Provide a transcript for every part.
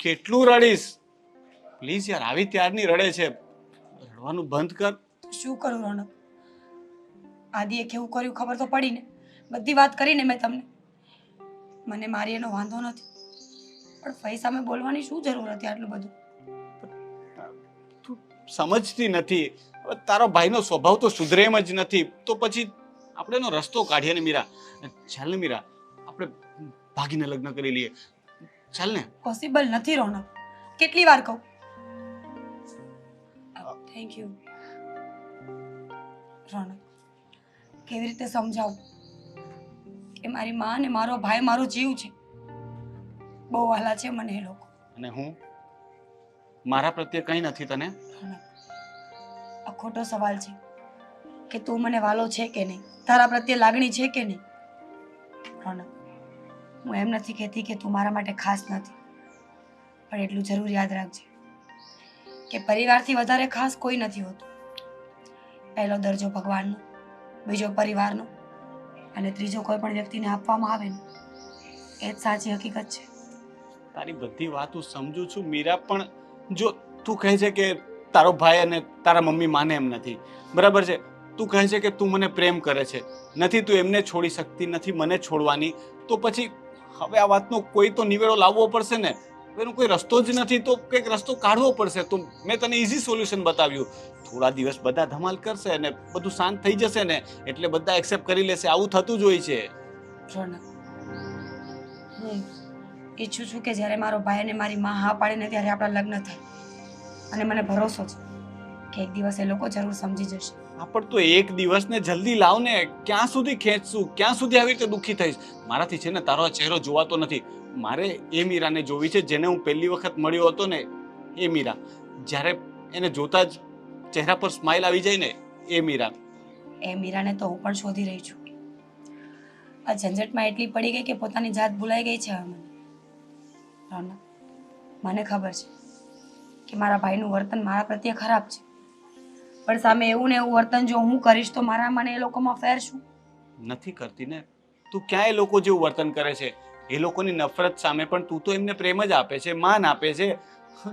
કેટલું રડીશ? પ્લીઝ યાર આવી ત્યારની રડે છે. રડવાનું બંધ કર. શું કરું રોનક આદિએ કેવું કર્યું ખબર તો પડી ને. બધી વાત કરીને મેં તમને. મને મારી એનો વાંધો નથી. પણ ફઈ સામે બોલવાની શું જરૂર હતી આટલું બધું? તું સમજતી નથી. તારો ભાઈનો સ્વભાવ તો સુધરે એમ જ નથી. તો પછી આપણે એનો રસ્તો કાઢીએ ને મીરા. ચાલ ને મીરા આપણે ભાગીને લગ્ન કરી લઈએ. ચાલ ને. પોસિબલ નથી રોનક. કેટલી વાર કહું? થેન્ક યુ રોનક કેવી રીતે સમજાવું કે મારી માં અને મારો ભાઈ મારો જીવ છે? બહુ વાલા છે મને એ લોકો. અને હું? મારા પ્રત્યે કંઈ નથી તને? રોનક આ ખોટો સવાલ છે કે તું મને વાલો છે કે નહીં? તારા પ્રત્યે લાગણી છે કે નહીં? રોનક હું એમ નથી કહેતી કે તું મારા માટે ખાસ નથી. પણ એટલું જરૂર યાદ રાખજે કે પરિવારથી વધારે ખાસ કોઈ નથી હોતું. પહેલો દરજ્જો ભગવાનનો, બીજો પરિવારનો અને ત્રીજો કોઈ પણ વ્યક્તિને આપવામાં આવે ને, એ જ સાચી હકીકત છે. તારી બધી વાત હું સમજુ છું. મીરા, પણ જો તું કહે છે કે તારો ભાઈ અને તારા મમ્મી માને એમ નથી. બરાબર છે? તું કહે છે કે તું મને પ્રેમ કરે છે. નથી તું એમને છોડી શકતી, નથી મને છોડવાની. તો પછી હવે આ વાતનો કોઈ તો નિવેડો લાવવો પડશે ને? એનો કોઈ રસ્તો જ નથી, તો કંઈક રસ્તો કાઢવો પડશે. તો મેં તને ઇઝી સોલ્યુશન બતાવ્યું. થોડા દિવસ બધા ધમાલ કરશે અને બધું શાંત થઈ જશે ને, એટલે બધા એક્સેપ્ટ કરી લેશે. આવું થતું જ હોય છે. રોનક હું ઈચ્છું છું કે જ્યારે મારો ભાઈ અને મારી માં હા પાડે ને ત્યારે આપણા લગ્ન થાય. અને મને ભરોસો છે કે એક દિવસ એ લોકો જરૂર સમજી જશે. પણ તો એક દિવસને જલ્દી લાવ ને ક્યાં સુધી ખેંચશું, ક્યાં સુધી આવી રીતે દુઃખી થઈશ? મારાથી છે ને તારો આ ચહેરો જોવાતો નથી. મારે એ મીરાને જોવી છે, જેને હું પહેલી વખત મળ્યો હતો ને, એ મીરા. જ્યારે એને જોતા જ ચહેરા પર સ્માઇલ આવી જાય ને, એ મીરા. એ મીરાને તો હું પણ શોધી રહી છું. આ ઝંઝટમાં એટલી પડી ગઈ કે પોતાની જાત ભૂલાઈ ગઈ છે હવે મને. મને ખબર છે કે મારા ભાઈનું વર્તન મારા પ્રત્યે ખરાબ છે. પણ સામે એવું ને એવું વર્તન જો હું કરીશ તો મારા મને એ લોકોમાં ફેર શું? નથી કરતી ને. તું ક્યાં એ લોકો જેવું વર્તન કરે છે? એ લોકોની નફરત સામે પણ તું તો એમને પ્રેમ જ આપે છે, માન આપે છે.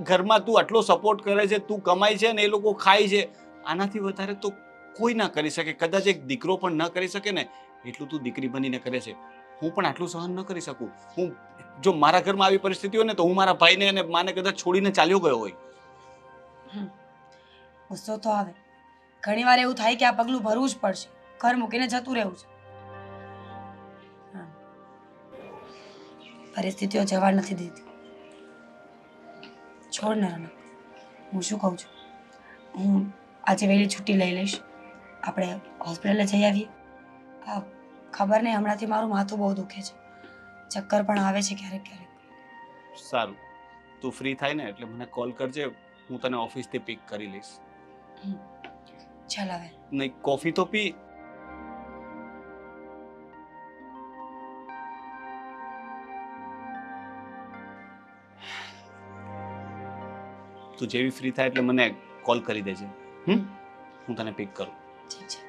ઘરમાં તું આટલો સપોર્ટ કરે છે, તું કમાય છે ને એ લોકો ખાય છે. આનાથી વધારે તો કોઈ ના કરી શકે, કદાચ એક દીકરો પણ ન કરી શકે ને, એટલું તું દીકરી બનીને કરે છે. હું પણ આટલું સહન ન કરી શકું. હું જો મારા ઘરમાં આવી પરિસ્થિતિ હોય ને તો હું મારા ભાઈને અને માને કદાચ છોડીને ચાલ્યો ગયો હોય. ગુસ્સો તો આવે. ઘણીવાર એવું થાય કે આ પગલું ભરવું જ પડશે. ઘર મૂકીને જતું રહેવું છે. હા. પરિસ્થિતિઓ જવા નથી દેતી. છોડ ને રનક હું શું કહું છું? હું આજે વહેલી છુટ્ટી લઈ લઈશ. આપણે હોસ્પિટલે જઈ આવીએ. આ ખબર નહીં, હમણાંથી મારું માથું બહુ દુખે છે. ચક્કર પણ આવે છે ક્યારેક ક્યારેક. સારું. તું ફ્રી થાય ને એટલે મને કોલ કરજે. હું તને ઓફિસથી પિક કરી લઈશ. ચાલ હવે નહીં કોફી તો પી તું જેવી ફ્રી થાય એટલે મને કોલ કરી દેજે હમ હું તને પિક કરું. ઠીક છે.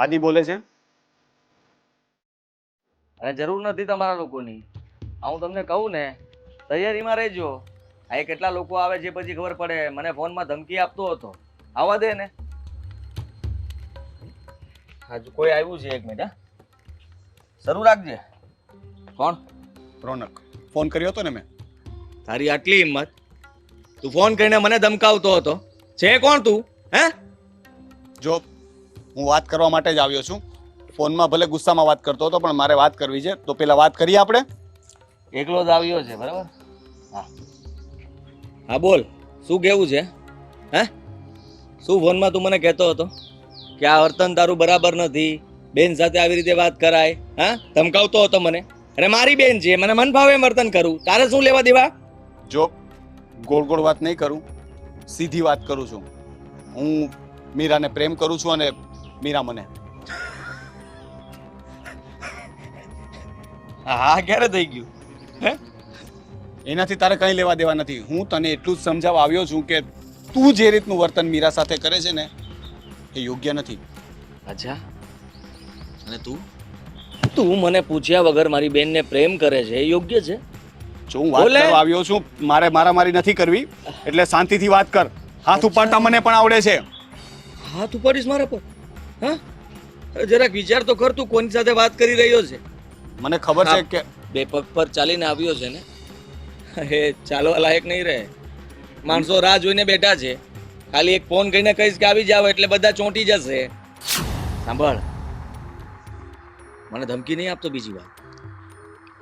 આદિ બોલે છે? અને જરૂર નથી તમારા લોકોની. હું તમને કહું ને તૈયારીમાં રહેજો. આ કેટલા લોકો આવે છે પછી ખબર પડે. મને ફોનમાં ધમકી આપતો હતો. આવવા દે ને. હજુ કોઈ આવ્યું છે એક મિનિટ હા? શરૂ રાખજે. કોણ? રોનક ફોન કર્યો હતો ને મેં? તારી આટલી હિંમત. તું ફોન કરીને મને ધમકાવતો હતો. છે કોણ તું હે? જો હું વાત કરવા માટે જ આવ્યો છું. ફોનમાં ભલે ગુસ્સામાં વાત કરતો હતો પણ મારે વાત કરવી છે. તો પેલા વાત કરીએ આપણે? એકલો જ આવ્યો છે બરાબર? હા. હા બોલ. શું કેવું છે? હે? શું ફોનમાં તું મને કહેતો હતો કે આ વર્તન તારું બરાબર નથી? બેન સાથે આવી રીતે વાત કરાય હા? ધમકાવતો હતો મને. અરે મારી બેન છે મને મન ભાવે વર્તન કરું. તારે શું લેવા દેવા? જો ગોળ ગોળ વાત નહીં કરું. સીધી વાત કરું છું. હું મીરાને પ્રેમ કરું છું અને મીરા મને. હા ક્યારે થઈ ગયું? હે? એનાથી તારે કંઈ લેવા દેવા નથી. હું તને એટલું જ સમજાવવા આવ્યો છું કે તું જે રીતનું વર્તન મીરા સાથે કરે છે ને એ યોગ્ય નથી. અચ્છા. અને તું? તું મને પૂછ્યા વગર મારી બેનને પ્રેમ કરે છે એ યોગ્ય છે? જો હું વાત કરવા આવ્યો છું મારે મારામારી નથી કરવી એટલે શાંતિથી વાત કર. હાથ ઉપાડતા મને પણ આવડે છે. હાથ ઉપાડીશ મારા પર? હા? જરાક વિચાર તો કર તું કોની સાથે વાત કરી રહ્યો છે? મને ખબર છે કે બે પગ પર ચાલીને આવ્યો છે ને? એ ચાલવા લાયક નહીં રહે. માણસો રાહ જોઈને બેઠા છે. ખાલી એક ફોન કરીને કહીશ કે આવી જાવ એટલે બધા ચોંટી જશે. સાંભળ. મને ધમકી નહીં આપતો બીજી વાર.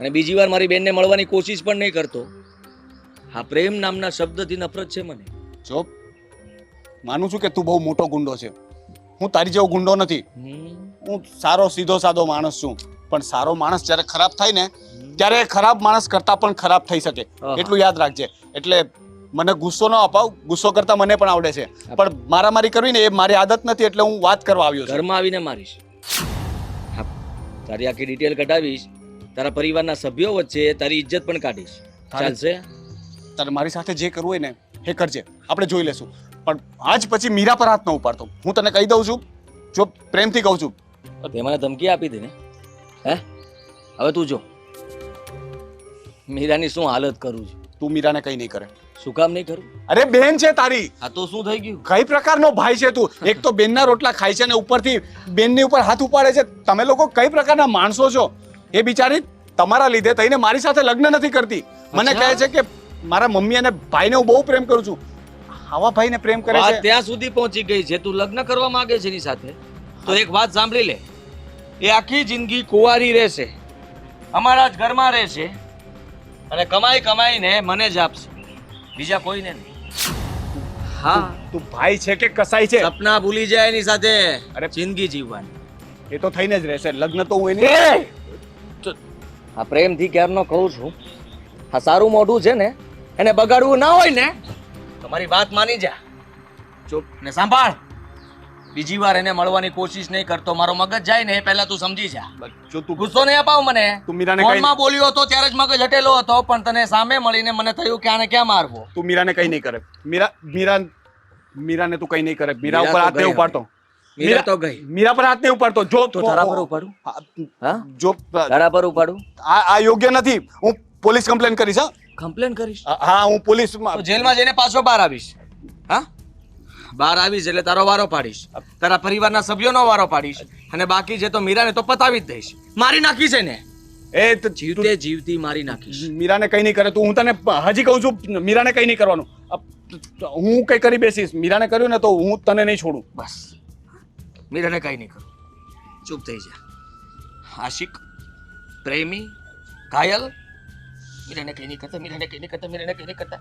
અને બીજી વાર મારી બેનને મળવાની કોશિશ પણ નહીં કરતો. હા પ્રેમ નામના શબ્દથી નફરત છે મને. જો માનું છું કે તું બહુ મોટો ગુંડો છે. હું તારી જેવો ગુંડો નથી. હું સારો સીધો સાદો માણસ છું. પણ સારો માણસ જ્યારે ખરાબ થાય ને ત્યારે ખરાબ માણસ કરતા પણ ખરાબ થઈ શકે. એટલું યાદ રાખજે. એટલે મને ગુસ્સો ન અપાવ. ગુસ્સો કરતા મને પણ આવડે છે. પણ મારામારી કરવી ને એ મારી આદત નથી એટલે હું વાત કરવા આવ્યો છું. ઘરમાં આવીને મારીશ. તારી આખી ડિટેલ કઢાવીશ. તારા પરિવારના સભ્યો વચ્ચે તારી ઇજ્જત પણ કાઢીશ. ચાલશે? તારે મારી સાથે જે કરવું હોય ને એ છે આપણે જોઈ લેશું. પણ આજ પછી મીરા પર હાથ ન ઉપાડતો. હું તને કહી દઉં છું જો પ્રેમથી કહું છું. તે મને ધમકી આપી દે ને? હે? હવે તું જો. મીરાની શું હાલત કરું છું? તું મીરાને કંઈ નહીં કરે. શું કામ નહીં કરું? અરે બેન છે તારી. આ તો શું થઈ ગયું? કઈ પ્રકારનો ભાઈ છે તું? એક તો બેનના રોટલા ખાય છે ને ઉપરથી બેનની ઉપર હાથ ઉપાડે છે. તમે લોકો કઈ પ્રકારના માણસો છો? એ બિચારી તમારા લીધે થઈને મારી સાથે લગ્ન નથી કરતી. મને કહે છે કે મારા મમ્મી અને ભાઈને હું બહુ પ્રેમ કરું છું. આવા ભાઈને પ્રેમ કરે છે. ત્યાં સુધી પહોંચી ગઈ છે. તું લગ્ન કરવા માંગે છે એની સાથે તો એક વાત સાંભળી લે. એ આખી જિંદગી કુંવારી રહેશે અમારા જ ઘરમાં રહેશે અને કમાઈ કમાઈને મને જ આપશે. બીજા કોઈને નહીં. હા. તું ભાઈ છે કે કસાઈ છે? સપના ભૂલી જાય એની સાથે અરે. જિંદગી જીવવાની. એ તો થઈને જ રહેશે. લગ્ન તો હું એની આ પ્રેમથી ક્યારનો કહું છું. આ સારું મોઢું છે ને એને બગાડવું ના હોય ને તમારી વાત માની જા. ચૂપ ને સાંભળ. બીજી વાર એને મળવાની કોશિશ નહીં કરતો મારો મગજ જાય ને એ પહેલા તું સમજી જા. જો તું ગુસ્સો નહીં અપાવ મને. તું મીરાને ફોનમાં બોલ્યો હતો ત્યારે જ મગજ હટેલો હતો પણ તને સામે મળીને મને થયું કે આને ક્યાં મારવો? તું મીરાને કઈ નહીં કરે. મીરા મીરા મીરાને તું કઈ નહીં કરે. મીરા ઉપર હાથ નહીં ઉપાડતો. મીરા તો ગઈ મીરા પર હાથ નહીં ઉપાડતો. જો તો તારા પર ઉપાડું? હા, હા જો તારા પર ઉપાડું? આ આ યોગ્ય નથી. હું પોલીસ કમ્પ્લેન કરીશ હા? કમ્પ્લેન કરીશ? હા હું પોલીસ તો જેલમાં જઈને પાછો બહાર આવીશ. હા? બહાર આવીશ એટલે તારો વારો પાડીશ. તારા પરિવારના સભ્યોનો વારો પાડીશ. અને બાકી છે તો મીરાને તો પતાવી જ દઈશ. મારી નાખી છે ને એ તો જીવતે જીવતી મારી નાખીશ. મીરાને કઈ નહીં કરે તું હું તને હજી કહું છું મીરાને કઈ નહીં કરવાનું. હું કઈ કરી બેસીશ. મીરાને કર્યું ને તો હું તને નહીં છોડું. બસ. મીરાને કઈ નહીં કરું. ચૂપ થઈ જા. આશિક પ્રેમી ઘાયલ મીરાને કઈ નહીં કરતા મીરાને કઈ નહીં કરતા મીરાને કઈ નહીં કરતા.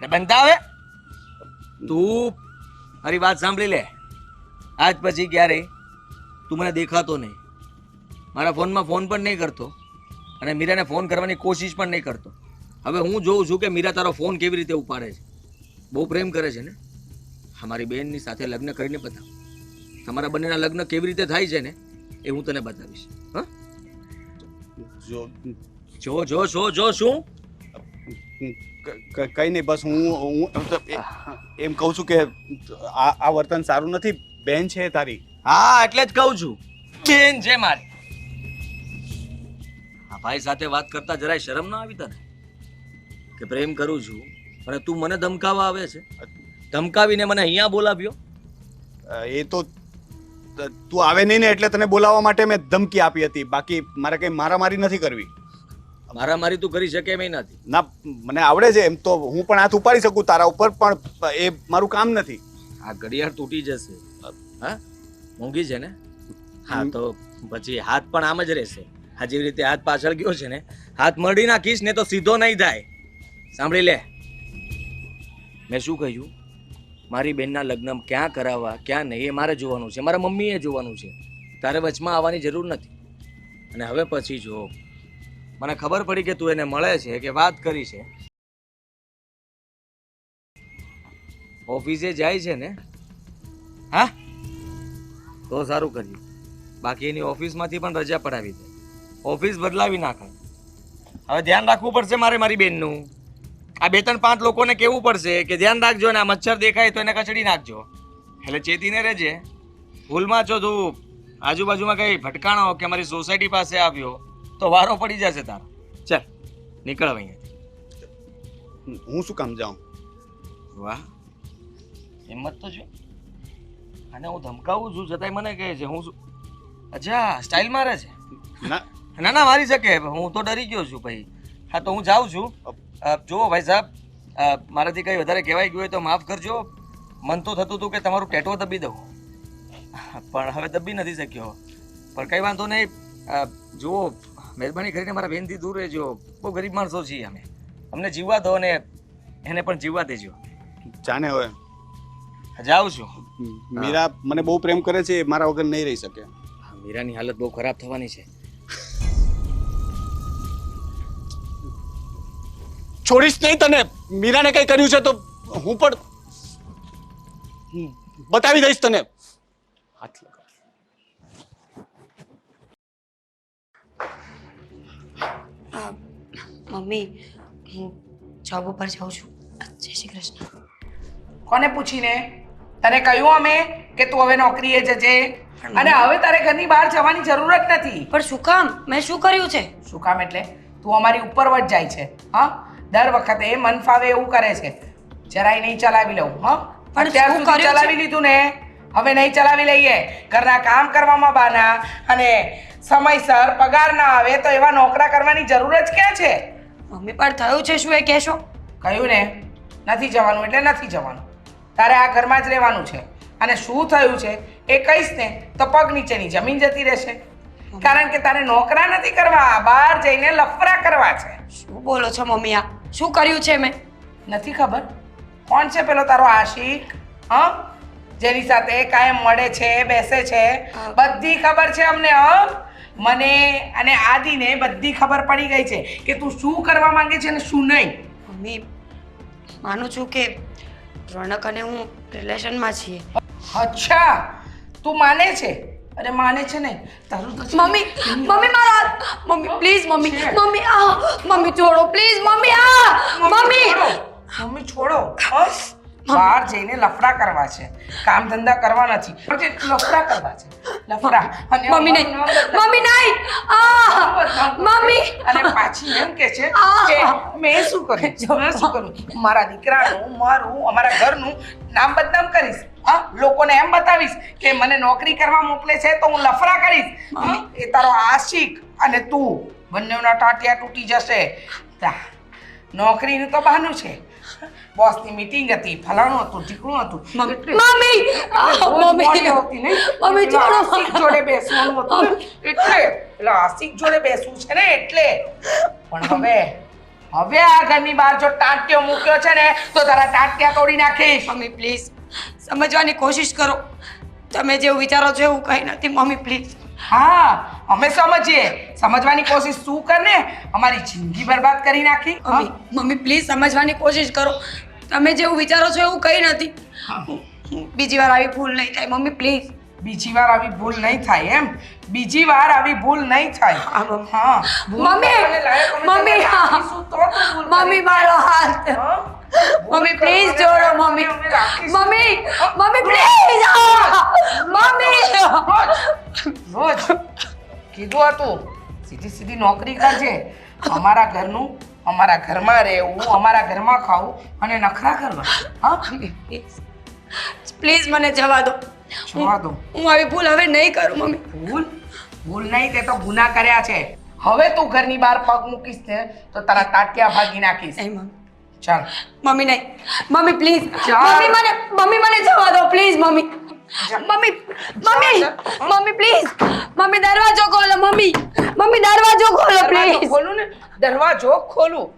ને બનતા હવે તું મારી વાત સાંભળી લે. આજ પછી ક્યારે? તું મને દેખાતો નહીં. મારા ફોનમાં ફોન પણ નહીં કરતો અને મીરાને ફોન કરવાની કોશિશ પણ નહીં કરતો. હવે હું જોઉં છું કે મીરા તારો ફોન કેવી રીતે ઉપાડે છે. બહુ પ્રેમ કરે છે ને? અમારી બેનની સાથે લગ્ન કરીને બતાવ. તમારા બંનેના લગ્ન કેવી રીતે થાય છે ને એ હું તને બતાવીશ. હા? જો જો જો જો જો શું? કઈ નહીં બસ હું હું એમ કહું છું કે આ આ વર્તન સારું નથી. બેન છે તારી. હા એટલે જ કહું છું. બેન છે મારી. આ ભાઈ સાથે વાત કરતા જરાય શરમ ના આવી તને? કે પ્રેમ કરું છું અને તું મને ધમકાવા આવે છે? ધમકાવીને મને અહીંયા બોલાવ્યો? એ તો તું આવે નહીં ને એટલે તને બોલાવવા માટે મેં ધમકી આપી હતી. બાકી મારે કઈ મારામારી નથી કરવી. મારા મારી તું કરી શકે એમ નથી ના મને આવડે છે એમ તો હું પણ હાથ ઉપાડી શકું તારા ઉપર પણ એ મારું કામ નથી. આ ઘડિયાળ તૂટી જશે. હા? મોંઘી છે ને? હા તો પછી હાથ પણ આમ જ રહેશે. આ જેવી રીતે હાથ પાછળ ગયો છે ને હાથ મળી નાખીશ ને તો સીધો નહીં થાય. સાંભળી લે. મેં શું કહ્યું? મારી બેનના લગ્ન ક્યાં કરાવવા ક્યાં નહીં એ મારે જોવાનું છે. મારા મમ્મીએ જોવાનું છે. તારે વચમાં આવવાની જરૂર નથી. અને હવે પછી જો મને ખબર પડી કે તું એને મળે છે કે વાત કરી છે. ઓફિસે જાય છે ને? હા? તો સારું કર્યું. બાકી એની ઓફિસમાંથી પણ રજા પડાવી દે. ઓફિસ બદલાવી નાખે. હવે ધ્યાન રાખવું પડશે મારે મારી બેનનું. આ બે ત્રણ પાંચ લોકોને કેવું પડશે કે ધ્યાન રાખજો ને, આ મચ્છર દેખાય તો એને કચડી નાખજો. એટલે ચેતીને રહેજે. ભૂલમાં છો તું આજુબાજુમાં કંઈ ભટકાણો કે મારી સોસાયટી પાસે આવ્યો તો વારો પડી જશે તારો. ચાલ નીકળ અહીંયા. અહીંયાથી હું શું કામ જાઉં? વાહ હિંમત તો છે. અને હું ધમકાવું છું છતાંય મને કહે છે હું શું? અચ્છા સ્ટાઇલ મારે છે? ના. ના ના મારી શકે હું તો ડરી ગયો છું ભાઈ. હા તો હું જાઉં છું. જુઓ ભાઈ સાહેબ મારાથી કંઈ વધારે કહેવાય ગયું હોય તો માફ કરજો. મન તો થતું હતું કે તમારું ટેટો દબી દઉં. પણ હવે દબી નથી શક્યો. પણ કંઈ વાંધો નહીં. જુઓ મહેરબાની કરીને મારા બેનથી દૂર રહેજો. બહુ ગરીબ માણસો છીએ અમે. અમને જીવવા દો અને એને પણ જીવવા દેજો. જાને હવે. જાઉં છું. મીરા મને બહુ પ્રેમ કરે છે મારા વગર નહીં રહી શકે. મીરાની હાલત બહુ ખરાબ થવાની છે. છોડીશ નહીં તને. મીરાને કઈ કર્યું છે તો હું પણ બતાવી દઈશ તને. હાથ લગાવ. મમ્મી હું જોબ ઉપર જાઉં છું. જય શ્રી કૃષ્ણ. કોને પૂછીને? તને કહ્યું અમે કે તું હવે નોકરીએ જજે. અને હવે તારે ઘરની બહાર જવાની જરૂર જ નથી. પણ શું કામ? મેં શું કર્યું છે? શું કામ એટલે? તું અમારી ઉપર જ જાય છે હા? દર વખતે મન ફાવે એવું કરે છે. જરાય નહીં ચલાવી લઉં હા? પણ અત્યાર શું સુધી ચલાવી લીધું ને. હવે નહીં ચલાવી લઈએ. ઘરના કામ કરવામાં બાના અને સમયસર પગાર ના આવે તો એવા નોકરા કરવાની જરૂર જ ક્યાં છે? મમ્મી પણ થયું છે શું એ કહેશો? કહ્યું ને નથી જવાનું એટલે નથી જવાનું. તારે આ ઘરમાં જ રહેવાનું છે. અને શું થયું છે એ કહીશ ને તો પગ નીચેની જમીન જતી રહેશે. કારણ કે તારે નોકરા નથી કરવા બહાર જઈને લફરા કરવા છે. શું બોલો છો મમ્મી આ? શું કર્યું છે મેં? નથી ખબર. કોણ છે પેલો તારો આશિક? હા? જેની સાથે કાયમ મળે છે બેસે છે. બધી ખબર છે અમને મને અને આદિને બધી ખબર પડી ગઈ છે કે તું શું કરવા માંગે છે અને શું નહીં. મમ્મી માનું છું કે રોનક અને હું રિલેશનમાં છીએ. અચ્છા. તું માને છે? અરે માને છે ને. તારું તો મમ્મી મમ્મી મારો હાથ. Mummy please mummy. મમ્મી આ. મમ્મી છોડો પ્લીઝ મમ્મી આ. મમ્મી. મમ્મી. છોડો. હં? બહાર જઈને લફડા કરવા છે. કામ ધંધા કરવા નથી. લફડા કરવા છે. લફડા. અને મમ્મી નહીં. મમ્મી નહીં. આ મમ્મી. અને પાછી એમ કે છે કે મેં શું કર્યું? મેં શું કર્યું? મારા દીકરાનું મારું અમારા ઘરનું નામ બદનામ કરીશ. હા? લોકોને એમ બતાવીશ કે મને નોકરી કરવા મોકલે છે તો હું લફડા કરીશ. એ તારો આશિક અને તું બંનેના ટાટિયા તૂટી જશે. નોકરીનું તો બહાનું છે. બોસની મીટિંગ હતી ફલાણું હતું ઢીકણું હતું. મમ્મી મમ્મી હતી ને મમ્મી. છોડો જોડે. બેસવાનું હતું. એટલે એટલે આસિક જોડે બેસવું છે ને એટલે. પણ હવે હવે આ ઘરની બહાર જો ટાંટ્યો મૂક્યો છે ને તો તારા ટાંટ્યા તોડી નાખીશ. મમ્મી પ્લીઝ સમજવાની કોશિશ કરો. તમે જેવું વિચારો છો એવું કંઈ નથી. મમ્મી પ્લીઝ હા અમે સમજીએ. સમજવાની કોશિશ શું કર ને. અમારી જિંદગી બરબાદ કરી નાખી. મમ્મી મમ્મી પ્લીઝ સમજવાની કોશિશ કરો. તમે જેવું વિચારો છો એવું કંઈ નથી. બીજી વાર આવી ભૂલ નહીં થાય મમ્મી પ્લીઝ. બીજી વાર આવી ભૂલ નહીં થાય એમ. બીજી વાર આવી ભૂલ નહીં થાય. હા, મમ્મી. મમ્મી, મમ્મી, મારો હાથ? મમ્મી પ્લીઝ જોડો mummy mummy mummy please mummy રોજ કીધું હતું. સીધી સીધી નોકરી કરજે. અમારા ઘરનું અમારા ઘરમાં રહેવું અમારા ઘરમાં ખાવું અને નખરા કરવા. હા? પ્લીઝ મને જવા દો. જવા દો. હું આવી ભૂલ હવે નહીં કરું મમ્મી. ભૂલ? ભૂલ નહીં તે તો ગુના કર્યા છે. હવે તું ઘરની બહાર પગ મૂકીશ ને તો તારા તાટિયા ભાગી નાખીશ. મમ્મી. ચાલ. મમ્મી નહીં. મમ્મી પ્લીઝ ચાલ. મમ્મી મને મમ્મી મને જવા દો please mummy. Mummy mummy. Mummy please mummy દરવાજો ખોલો મમ્મી. મમ્મી દરવાજો ખોલો પ્લીઝ ખોલું ને? દરવાજો ખોલું.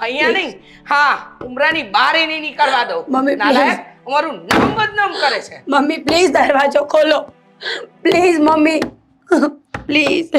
અહીંયા નહીં. હા ઉમરાની બહાર એ નહીં નીકળવા દો મમ્મી, નાલાયક અમારું નામ બદનામ કરે છે. મમ્મી પ્લીઝ દરવાજો ખોલો. Please mummy. પ્લીઝ